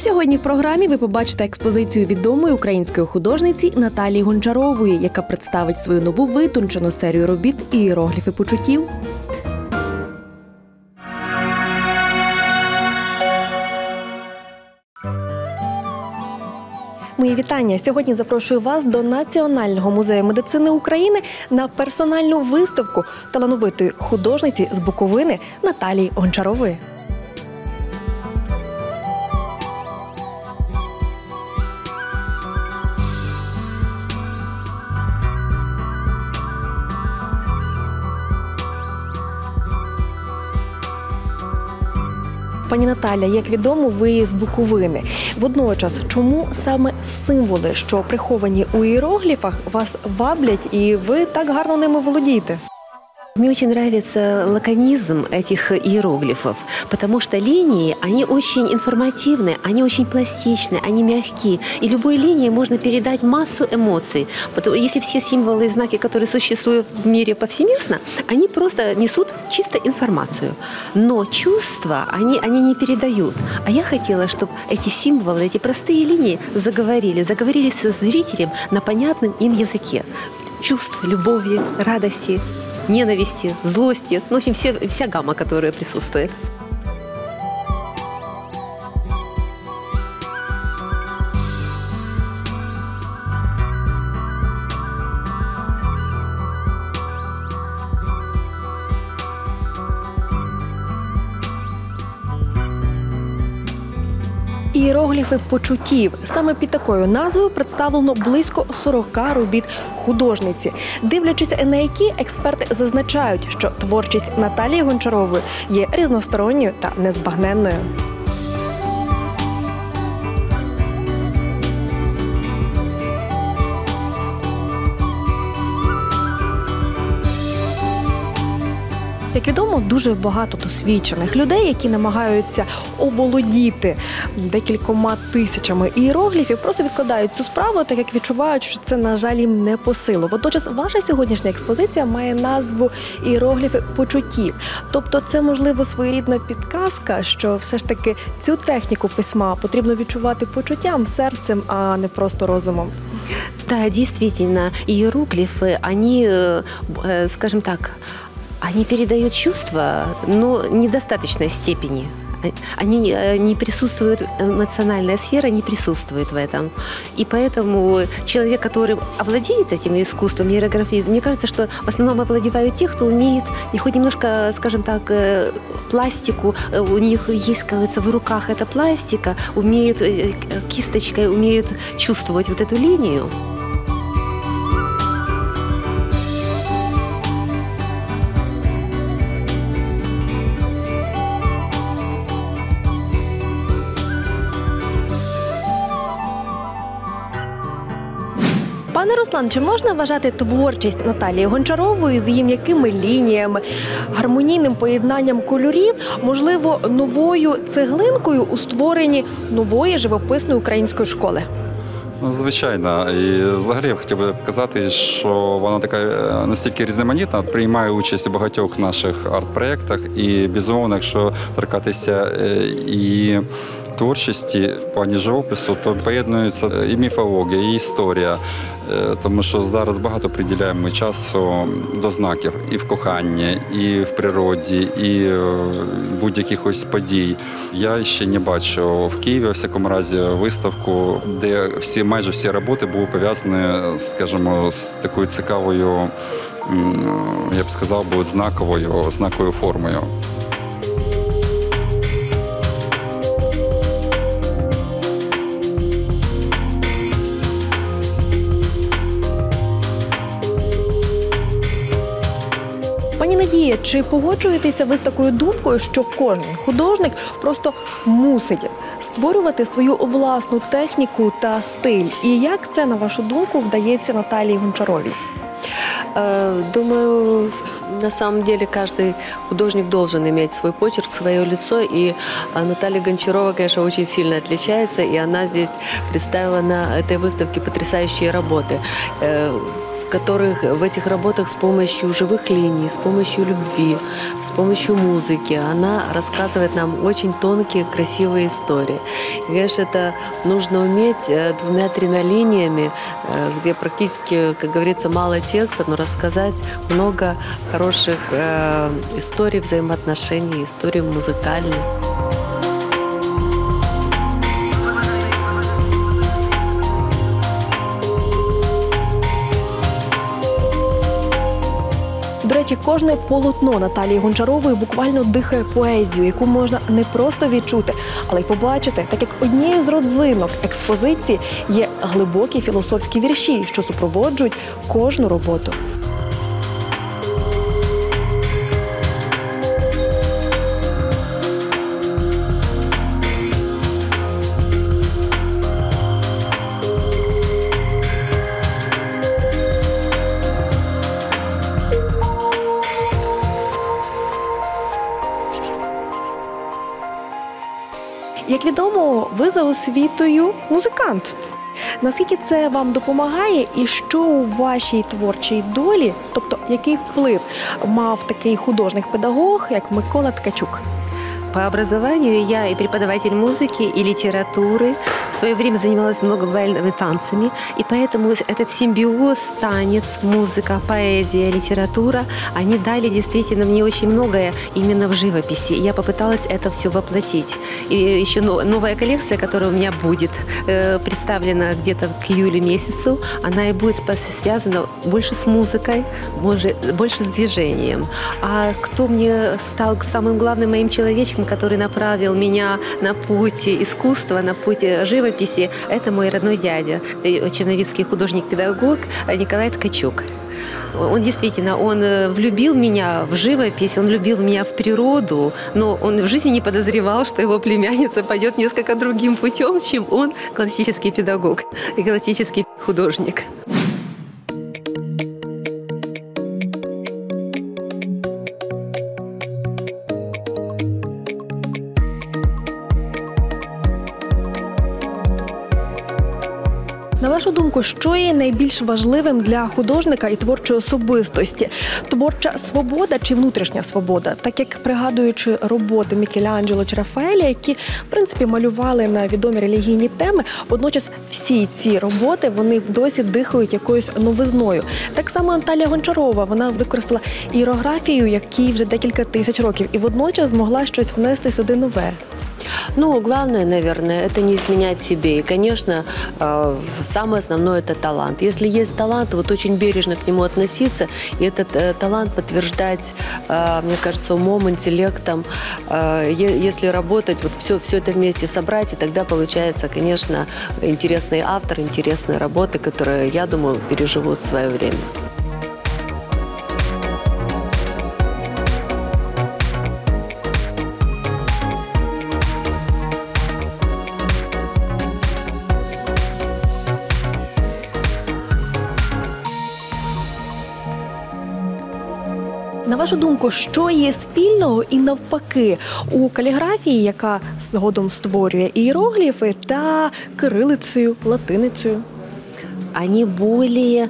Сьогодні в програмі ви побачите експозицію відомої української художниці Наталії Гончарової, яка представить свою нову витончену серію робіт іерогліфи почуттів. Мої вітання. Сьогодні запрошую вас до Національного музею медицини України на персональну виставку талановитої художниці з Буковини Наталії Гончарової. Пані Наталя, як відомо, ви з Буковини. Водночас, чому саме символи, що приховані у іерогліфах, вас ваблять і ви так гарно ними володієте? Мне очень нравится лаконизм этих иероглифов, потому что линии, они очень информативны, они очень пластичны, они мягкие. И любой линией можно передать массу эмоций. Если все символы и знаки, которые существуют в мире повсеместно, они просто несут чисто информацию. Но чувства они, они не передают. А я хотела, чтобы эти символы, эти простые линии заговорили, заговорили со зрителем на понятном им языке. Чувств, любови, радости, ненависти, злости, ну, в общем, все, вся гамма, которая присутствует. Іерогліфи почуттів. Саме під такою назвою представлено близько 40 робіт художниці. Дивлячись на які експерти зазначають, що творчість Наталії Гончарової є різносторонньою та незбагненною. Як відомо, дуже багато досвідчених людей, які намагаються оволодіти декількома тисячами іерогліфів, просто відкладають цю справу, так як відчувають, що це, на жаль, їм не по силу. Водночас, ваша сьогоднішня експозиція має назву іерогліфи почуттів. Тобто, це можливо своєрідна підказка, що все ж таки цю техніку письма потрібно відчувати почуттям, серцем, а не просто розумом. Да, действительно, иероглифы, они, э, э, скажем так, они передают чувства, но недостаточной степени. Они э, не присутствуют, эмоциональная сфера не присутствует в этом. И поэтому человек, который овладеет этим искусством иерографии, мне кажется, что в основном овладевают те, кто умеет и хоть немножко, скажем так, э, пластику, э, у них есть, говорится, в руках эта пластика, умеют кисточкой, умеют чувствовать вот эту линию. Пане Руслан, чи можна вважати творчість Наталії Гончарової з її м'якими лініями, гармонійним поєднанням кольорів, можливо, новою цеглинкою у створенні нової живописної української школи? Ну, Звичайно, і взагалі я хотів би казати, що вона така е, настільки різноманітна, приймає участь у багатьох наших арт-проєктах, і безумовно, якщо торкатися е, і творчості в плані живопису, то поєднується і міфологія, і історія, Е, тому що зараз багато приділяємо часу до знаків і в коханні, і в природі, і е, будь-яких ось подій. Я ще не бачу в Києві, у всякому разі, виставку, де всі майже всі роботи були пов'язані, скажімо, з такою цікавою, я б сказав, знаковою, знаковою формою. Пані Надія, чи погоджуєтеся ви з такою думкою, що кожен художник просто мусить створювати свою власну техніку та стиль? І як це, на вашу думку, вдається Наталії Гончаровій? Э, Думаю, на самом деле каждый художник должен иметь свой почерк, свое лицо. И а, Наталья Гончарова, конечно, очень сильно отличается. И она здесь представила на этой выставке потрясающие работы. Которых в этих работах с помощью живых линий, с помощью любви, с помощью музыки она рассказывает нам очень тонкие, красивые истории. И, конечно, это нужно уметь э, двумя-тремя линиями, э, где практически, как говорится, мало текста, но рассказать много хороших э, историй взаимоотношений, историй музыкальных. До речі, кожне полотно Наталії Гончарової буквально дихає поезію, яку можна не просто відчути, але й побачити, так як однією з родзинок експозиції є глибокі філософські вірші, що супроводжують кожну роботу. Відомо, ви за освітою музикант. Наскільки це вам допомагає, і що у вашій творчій долі, тобто який вплив мав такий художник-педагог, як Микола Ткачук? По образованию я и преподаватель музыки, и литературы. В свое время занималась много бальными танцами, и поэтому этот симбиоз, танец, музыка, поэзия, литература, они дали действительно мне очень многое именно в живописи. Я попыталась это все воплотить. И еще но- новая коллекция, которая у меня будет э, представлена где-то к июлю месяцу, она и будет связана больше с музыкой, больше с движением. А кто мне стал самым главным моим человечком, который направил меня на путь искусства, на путь э, живописи, это мой родной дядя, э, черновицкий художник-педагог э, Николай Ткачук. Он действительно, он э, влюбил меня в живопись, он любил меня в природу, но он в жизни не подозревал, что его племянница пойдет несколько другим путем, чем он, классический педагог и классический художник. Вашу думку, що є найбільш важливим для художника і творчої особистості? Творча свобода чи внутрішня свобода? Так як пригадуючи роботи Мікеланджело чи Рафаеля, які в принципі малювали на відомі релігійні теми, водночас всі ці роботи вони досі дихають якоюсь новизною. Так само Анталія Гончарова вона використала іерографію, якій вже декілька тисяч років, і водночас змогла щось внести сюди нове. Ну, главное, наверное, это не изменять себе. И, конечно, э, самое основное – это талант. Если есть талант, вот очень бережно к нему относиться, и этот э, талант подтверждать, э, мне кажется, умом, интеллектом. Если работать, вот все, все это вместе собрать, и тогда получается, конечно, интересный автор, интересные работы, которые, я думаю, переживут свое время. На вашу думку, що є спільного і навпаки у каліграфії, яка згодом створює іерогліфи, та кирилицею, латиницею? Они более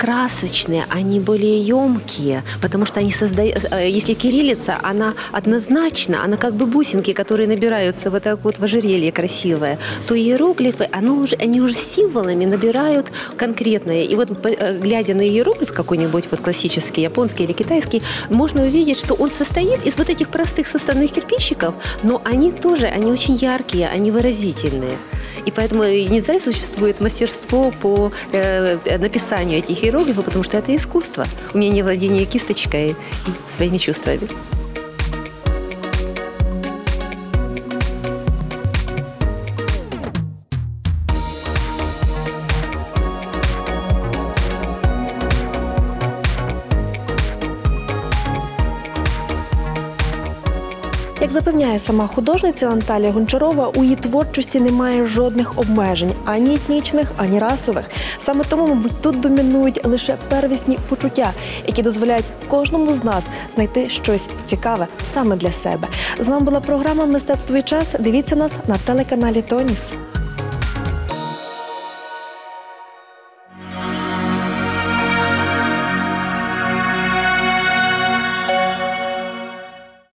красочные, они более емкие, потому что они создают, если кириллица, она однозначно, она как бы бусинки, которые набираются вот так вот в ожерелье красивое, то иероглифы, оно уже, они уже символами набирают конкретное. И вот э, глядя на иероглиф какой-нибудь вот классический, японский или китайский, можно увидеть, что он состоит из вот этих простых составных кирпичиков, но они тоже, они очень яркие, они выразительные. И поэтому не зря существует мастерство по э, написанию этих иероглифов, потому что это искусство, умение владения кисточкой и своими чувствами. Як запевняє сама художниця Наталія Гончарова, у її творчості немає жодних обмежень ані етнічних, ані расових. Саме тому, мабуть, тут домінують лише первісні почуття, які дозволяють кожному з нас знайти щось цікаве саме для себе. З вами була програма Мистецтво і час. Дивіться нас на телеканалі Тоніс.